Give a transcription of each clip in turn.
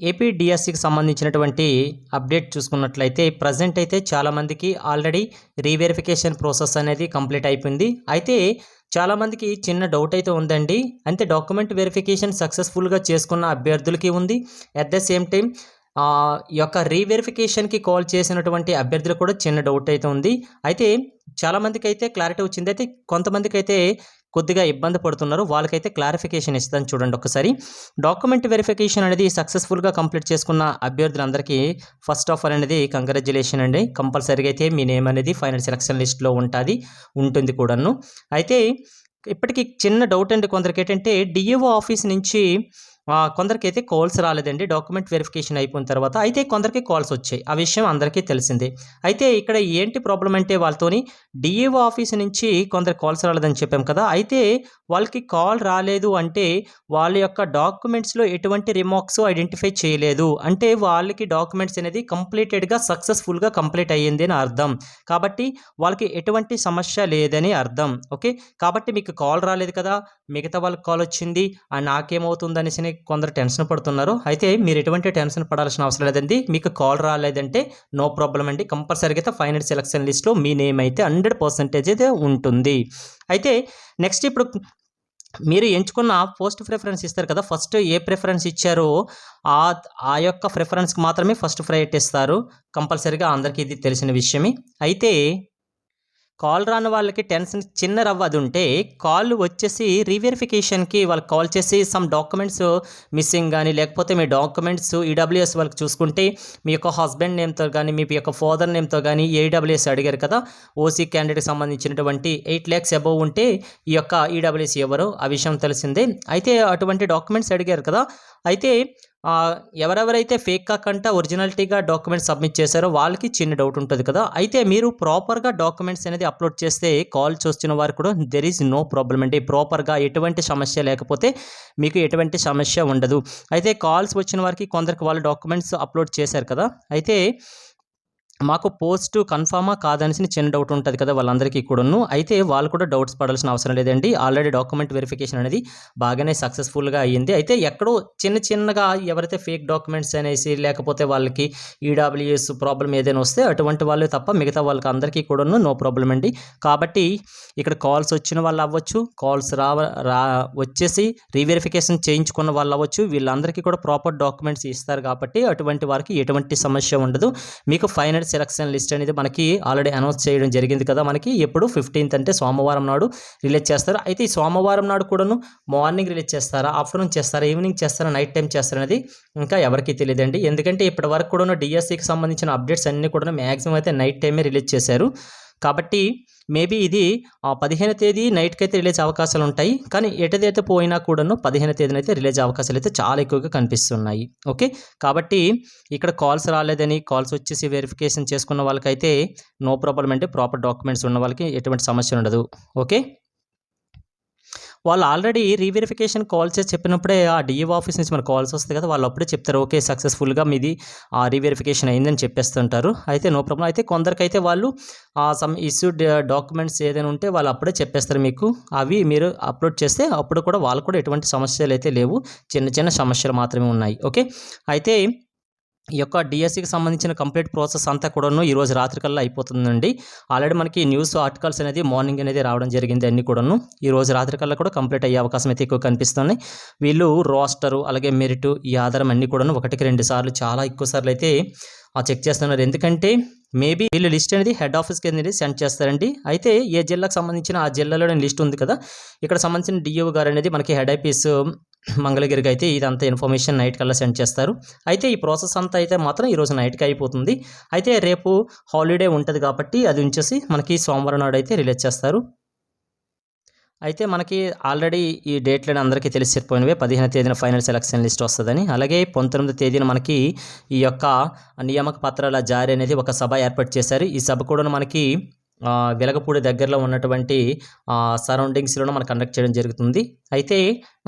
AP సంబంధించినటువంటి update చూసుకున్నట్లయితే present అయితే చాలామందికి ఆల్రెడీ రీవెరిఫికేషన్ ప్రాసెస్ అనేది కంప్లీట్ అయిపోయింది. అయితే చాలామందికి చిన్న డౌట్ అయితే ఉందండి. అంటే డాక్యుమెంట్ వెరిఫికేషన్ సక్సెస్ఫుల్గా చేసుకున్న అభ్యర్థులకి ఉంది. అట్ ద సేమ్ టైం ఈ యొక్క రీవెరిఫికేషన్కి కాల్ చేసినటువంటి అభ్యర్థులు కూడా చిన్న డౌట్ అయితే ఉంది. అయితే చాలామందికి అయితే క్లారిటీ వచ్చింది. అయితే కొంతమందికి అయితే కొద్దిగా ఇబ్బంది పడుతున్నారు. వాళ్ళకైతే క్లారిఫికేషన్ ఇస్తాను చూడండి ఒకసారి. డాక్యుమెంట్ వెరిఫికేషన్ అనేది సక్సెస్ఫుల్గా కంప్లీట్ చేసుకున్న అభ్యర్థులందరికీ ఫస్ట్ ఆఫ్ ఆల్ అనేది కంగ్రాచులేషన్ అండి. కంపల్సరీగా అయితే మీ నేమ్ అనేది ఫైనల్ సెలక్షన్ లిస్ట్లో ఉంటుంది ఉంటుంది కూడాను. అయితే ఇప్పటికీ చిన్న డౌట్ అండి కొందరికి ఏంటంటే డిఏఓ ఆఫీస్ నుంచి కొందరికైతే కాల్స్ రాలేదండి. డాక్యుమెంట్ వెరిఫికేషన్ అయిపోయిన తర్వాత అయితే కొందరికి కాల్స్ వచ్చాయి. ఆ విషయం అందరికీ తెలిసిందే. అయితే ఇక్కడ ఏంటి ప్రాబ్లం అంటే వాళ్ళతోని డిఏఓ ఆఫీస్ నుంచి కొందరు కాల్స్ రాలేదని చెప్పాం కదా. అయితే వాళ్ళకి కాల్ రాలేదు అంటే వాళ్ళ యొక్క డాక్యుమెంట్స్లో ఎటువంటి రిమార్క్స్ ఐడెంటిఫై చేయలేదు. అంటే వాళ్ళకి డాక్యుమెంట్స్ అనేది కంప్లీటెడ్గా సక్సెస్ఫుల్గా కంప్లీట్ అయ్యింది అని అర్థం. కాబట్టి వాళ్ళకి ఎటువంటి సమస్య లేదని అర్థం. ఓకే కాబట్టి మీకు కాల్ రాలేదు కదా. మిగతా వాళ్ళకి కాల్ వచ్చింది. ఆ నాకేమవుతుంది అనేసి కొందరు టెన్షన్ పడుతున్నారు. అయితే మీరు ఎటువంటి టెన్షన్ పడాల్సిన అవసరం లేదండి. మీకు కాల్ రాలేదంటే నో ప్రాబ్లం అండి. కంపల్సరీగా అయితే ఫైనల్ సెలక్షన్ లిస్ట్లో మీ నేమ్ అయితే హండ్రెడ్ పర్సెంటేజ్ అయితే ఉంటుంది. అయితే నెక్స్ట్ ఇప్పుడు మీరు ఎంచుకున్న పోస్ట్ ప్రిఫరెన్స్ ఇస్తారు కదా. ఫస్ట్ ఏ ప్రిఫరెన్స్ ఇచ్చారో ఆ ఆ యొక్క ప్రిఫరెన్స్కి మాత్రమే ఫస్ట్ ప్రయారిటీ ఇస్తారు కంపల్సరీగా అందరికీ ఇది తెలిసిన విషయమే. అయితే కాల్ రాని వాళ్ళకి టెన్షన్ చిన్న రవ్వ అది ఉంటే కాల్ వచ్చేసి రీవెరిఫికేషన్కి వాళ్ళకి కాల్ చేసి సమ్ డాక్యుమెంట్స్ మిస్సింగ్ కానీ లేకపోతే మీ డాక్యుమెంట్స్ ఈడబ్ల్యూఎస్ వాళ్ళకి చూసుకుంటే మీ యొక్క హస్బెండ్ నేమ్తో కానీ మీ యొక్క ఫాదర్ నేమ్తో కానీ ఏడబ్ల్యూఎస్ అడిగారు కదా? ఓసీ క్యాండిడేట్కి సంబంధించినటువంటి ఎయిట్ ల్యాక్స్ అబవ్ ఉంటే ఈ యొక్క ఈడబ్ల్యూఎస్ ఎవరు? ఆ విషయం తెలిసిందే. అయితే అటువంటి డాక్యుమెంట్స్ అడిగారు కదా? అయితే ఎవరెవరైతే ఫేక్ కాకుండా ఒరిజినాలిటీగా డాక్యుమెంట్స్ సబ్మిట్ చేశారో వాళ్ళకి చిన్న డౌట్ ఉంటుంది కదా. అయితే మీరు ప్రాపర్గా డాక్యుమెంట్స్ అనేది అప్లోడ్ చేస్తే కాల్ చూస్తున్న వారు కూడా దెర్ ఈజ్ నో ప్రాబ్లం అండి. ప్రాపర్గా ఎటువంటి సమస్య లేకపోతే మీకు ఎటువంటి సమస్య ఉండదు. అయితే కాల్స్ వచ్చిన వారికి కొందరికి వాళ్ళు డాక్యుమెంట్స్ అప్లోడ్ చేశారు కదా. అయితే మాకు పోస్ట్ కన్ఫామా కాదనేసి చిన్న డౌట్ ఉంటుంది కదా వాళ్ళందరికీ కూడాను. అయితే వాళ్ళు కూడా డౌట్స్ పడాల్సిన అవసరం లేదండి. ఆల్రెడీ డాక్యుమెంట్ వెరిఫికేషన్ అనేది బాగానే సక్సెస్ఫుల్గా అయ్యింది. అయితే ఎక్కడో చిన్న చిన్నగా ఎవరైతే ఫేక్ డాక్యుమెంట్స్ అనేసి లేకపోతే వాళ్ళకి ఈడబ్ల్యూఎస్ ప్రాబ్లం ఏదైనా వస్తే అటువంటి వాళ్ళు తప్ప మిగతా వాళ్ళకి అందరికీ కూడాను నో ప్రాబ్లం అండి. కాబట్టి ఇక్కడ కాల్స్ వచ్చిన వాళ్ళు అవ్వచ్చు కాల్స్ రావ రా వచ్చేసి రీవెరిఫికేషన్ చేయించుకున్న వాళ్ళు అవ్వచ్చు. వీళ్ళందరికీ కూడా ప్రాపర్ డాక్యుమెంట్స్ ఇస్తారు కాబట్టి అటువంటి వారికి ఎటువంటి సమస్య ఉండదు. మీకు ఫైనల్ సెలక్షన్ లిస్ట్ అనేది మనకి ఆల్రెడీ అనౌన్స్ చేయడం జరిగింది కదా. మనకి ఎప్పుడు ఫిఫ్టీన్త్ అంటే సోమవారం నాడు రిలీజ్ చేస్తారు. అయితే ఈ సోమవారం నాడు కూడాను మార్నింగ్ రిలీజ్ చేస్తారా? ఆఫ్టర్నూన్ చేస్తారా? ఈవినింగ్ చేస్తారా? నైట్ టైం చేస్తారా? అనేది ఇంకా ఎవరికీ తెలియదండి. ఎందుకంటే ఇప్పటి వరకు కూడా డిఎస్సికి సంబంధించిన అప్డేట్స్ అన్నీ కూడా మ్యాక్సిమం అయితే నైట్ టైమే రిలీజ్ చేశారు. కాబట్టి మేబీ ఇది ఆ పదిహేను తేదీ నైట్కి అయితే రిలీజ్ అవకాశాలు ఉంటాయి కానీ ఎటదైతే పోయినా కూడాను పదిహేను తేదీన అయితే రిలీజ్ అవకాశాలు అయితే చాలా ఎక్కువగా కనిపిస్తున్నాయి. ఓకే? కాబట్టి ఇక్కడ కాల్స్ రాలేదని కాల్స్ వచ్చేసి వెరిఫికేషన్ చేసుకున్న వాళ్ళకైతే నో ప్రాబ్లం అంటే ప్రాపర్ డాక్యుమెంట్స్ ఉన్న వాళ్ళకి ఎటువంటి సమస్య ఉండదు. ఓకే? వాళ్ళు ఆల్రెడీ రీవెరిఫికేషన్ కాల్ చేసి చెప్పినప్పుడే ఆ డిఏ ఆఫీస్ నుంచి మన కాల్స్ వస్తాయి కదా వాళ్ళు అప్పుడే చెప్తారు ఓకే సక్సెస్ఫుల్గా మీది ఆ రీవెరిఫికేషన్ అయిందని చెప్పేస్తుంటారు. అయితే నో ప్రాబ్లం అయితే కొందరికైతే వాళ్ళు సమ్ ఇష్యూడ్ డాక్యుమెంట్స్ ఏదైనా ఉంటే వాళ్ళు అప్పుడే చెప్పేస్తారు మీకు. అవి మీరు అప్లోడ్ చేస్తే అప్పుడు కూడా వాళ్ళు కూడా ఎటువంటి సమస్యలు అయితే లేవు. చిన్న చిన్న సమస్యలు మాత్రమే ఉన్నాయి. ఓకే? అయితే ఈ యొక్క డిఎస్సికి సంబంధించిన కంప్లీట్ ప్రాసెస్ అంతా కూడాను ఈ రోజు రాత్రి కల్లా అయిపోతుందండి. ఆల్రెడీ మనకి న్యూస్ ఆర్టికల్స్ అనేది మార్నింగ్ అనేది రావడం జరిగింది అన్ని కూడాను. ఈ రోజు రాత్రి కల్లా కూడా కంప్లీట్ అయ్యే అవకాశం అయితే ఎక్కువ కనిపిస్తున్నాయి వీళ్ళు రోస్టరు అలాగే మెరిట్ ఈ ఆధారం అన్ని కూడాను ఒకటికి రెండు సార్లు చాలా ఎక్కువ సార్లు అయితే ఆ చెక్ చేస్తున్నారు. ఎందుకంటే మేబీ వీళ్ళు లిస్ట్ అనేది హెడ్ ఆఫీస్కి అనేది సెండ్ చేస్తారండి. అయితే ఏ జిల్లాకు సంబంధించిన ఆ జిల్లాలోనే లిస్ట్ ఉంది కదా. ఇక్కడ సంబంధించిన డిఓ గారు అనేది మనకి హెడ్ ఆఫీస్ మంగళగిరికి అయితే ఇదంతా ఇన్ఫర్మేషన్ నైట్ కల్లా సెండ్ చేస్తారు. అయితే ఈ ప్రాసెస్ అంతా అయితే మాత్రం ఈరోజు నైట్కి అయిపోతుంది. అయితే రేపు హాలిడే ఉంటుంది కాబట్టి అది ఉంచేసి మనకి సోమవారం నాడు అయితే రిలీజ్ చేస్తారు. అయితే మనకి ఆల్రెడీ ఈ డేట్లను అందరికీ తెలిసిపోయినవి పదిహేను తేదీన ఫైనల్ సెలక్షన్ లిస్ట్ వస్తుందని. అలాగే పంతొమ్మిది తేదీన మనకి ఈ యొక్క నియామక పత్రాల జారీ అనేది ఒక సభ ఏర్పాటు చేశారు. ఈ సభ కూడా మనకి వెలగపూడి దగ్గరలో ఉన్నటువంటి సరౌండింగ్స్లోనే మనం కండక్ట్ చేయడం జరుగుతుంది. అయితే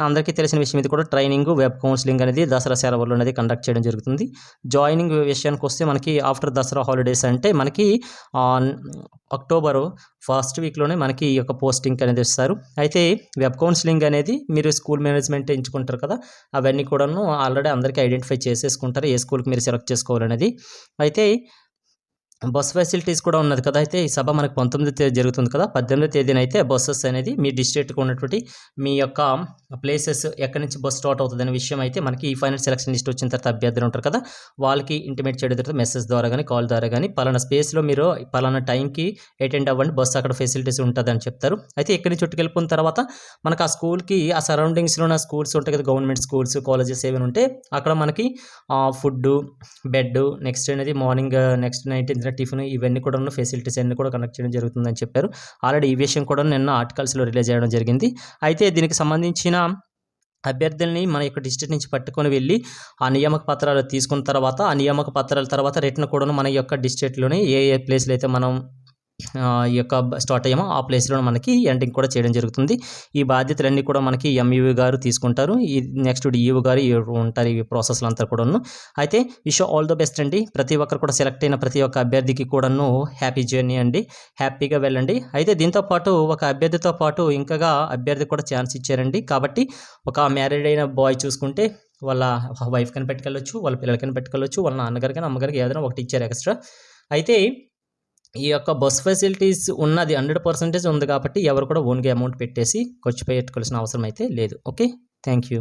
అందరికీ తెలిసిన విషయం ఇది కూడా ట్రైనింగ్ వెబ్ కౌన్సిలింగ్ అనేది దసరా సెలవులు అనేది కండక్ట్ చేయడం జరుగుతుంది. జాయినింగ్ విషయానికి వస్తే మనకి ఆఫ్టర్ దసరా హాలిడేస్ అంటే మనకి అక్టోబర్ ఫస్ట్ వీక్లోనే మనకి ఈ యొక్క పోస్టింగ్ అనేది ఇస్తారు. అయితే వెబ్ కౌన్సిలింగ్ అనేది మీరు స్కూల్ మేనేజ్మెంట్ ఎంచుకుంటారు కదా అవన్నీ కూడాను ఆల్రెడీ అందరికీ ఐడెంటిఫై చేసేసుకుంటారు ఏ స్కూల్కి మీరు సెలెక్ట్ చేసుకోవాలనేది. అయితే బస్ ఫెసిలిటీస్ కూడా ఉన్నది కదా. అయితే ఈ సభ మనకు పంతొమ్మిది తేదీ జరుగుతుంది కదా. పద్దెనిమిది తేదీన అయితే బస్సెస్ అనేది మీ డిస్ట్రిక్ట్కి ఉన్నటువంటి మీ యొక్క ప్లేసెస్ ఎక్కడి నుంచి బస్ స్టార్ట్ అవుతుంది అనే విషయం అయితే మనకి ఈ ఫైనల్ సెలక్షన్ లిస్ట్ వచ్చిన తర్వాత అభ్యర్థులు ఉంటారు కదా. వాళ్ళకి ఇంటిమేట్ చేయడం తర్వాత మెసేజ్ ద్వారా కానీ కాల్ ద్వారా కానీ పలానా స్పేస్లో మీరు పలానా టైంకి అటెండ్ అవ్వండి. బస్సు అక్కడ ఫెసిలిటీస్ ఉంటుందని చెప్తారు. అయితే ఇక్కడి నుంచి చుట్టుకెళ్ళిపోయిన తర్వాత మనకు ఆ స్కూల్కి ఆ సరౌండింగ్స్లో ఉన్న స్కూల్స్ ఉంటాయి కదా. గవర్నమెంట్ స్కూల్స్ కాలేజెస్ ఏమైనా ఉంటే అక్కడ మనకి ఫుడ్ బెడ్ నెక్స్ట్ అనేది మార్నింగ్ నెక్స్ట్ నైట్ ఇంత టిఫిన్ ఇవన్నీ కూడా ఫెసిలిటీస్ అన్ని కూడా కనెక్ట్ చేయడం జరుగుతుందని చెప్పారు. ఆల్రెడీ ఈ విషయం కూడా నిన్న ఆర్టికల్స్లో రిలీజ్ చేయడం జరిగింది. అయితే దీనికి సంబంధించిన అభ్యర్థుల్ని మన యొక్క డిస్ట్రిక్ట్ నుంచి పట్టుకొని వెళ్ళి ఆ నియామక పత్రాలు తీసుకున్న తర్వాత ఆ నియామక పత్రాల తర్వాత రిటర్న్ కూడా మన యొక్క డిస్ట్రిక్ట్లోనే ఏ ఏ ప్లేస్లో అయితే మనం ఈ యొక్క స్టార్ట్ అయ్యామో ఆ ప్లేస్లో మనకి ఎండింగ్ కూడా చేయడం జరుగుతుంది. ఈ బాధ్యతలన్నీ కూడా మనకి ఎంఈఓ గారు తీసుకుంటారు. ఈ నెక్స్ట్ డిఈఓ గారు ఈ ఉంటారు ఈ ప్రాసెస్లు అంతా కూడాను. అయితే విష్ ఆల్ ద బెస్ట్ అండి. ప్రతి ఒక్కరు కూడా సెలెక్ట్ అయిన ప్రతి ఒక్క అభ్యర్థికి కూడాను హ్యాపీ జర్నీ అండి. హ్యాపీగా వెళ్ళండి. అయితే దీంతో పాటు ఒక అభ్యర్థితో పాటు ఇంకా అభ్యర్థి కూడా ఛాన్స్ ఇచ్చారండి. కాబట్టి ఒక మ్యారీడ్ అయిన బాయ్ చూసుకుంటే వాళ్ళ వైఫ్ కని పెట్టుకెళ్ళొచ్చు వాళ్ళ పిల్లలకని పెట్టుకెళ్ళొచ్చు వాళ్ళ నాన్నగారికి అమ్మగారికి ఏదైనా ఒకటి ఇచ్చారు ఎక్స్ట్రా. అయితే ఈ యొక్క బస్ ఫెసిలిటీస్ ఉన్నది హండ్రెడ్ పర్సెంటేజ్ ఉంది కాబట్టి ఎవరు కూడా ఓన్గా అమౌంట్ పెట్టేసి ఖర్చు పెట్టుకోవాల్సిన అవసరం అయితే లేదు. ఓకే? Thank you.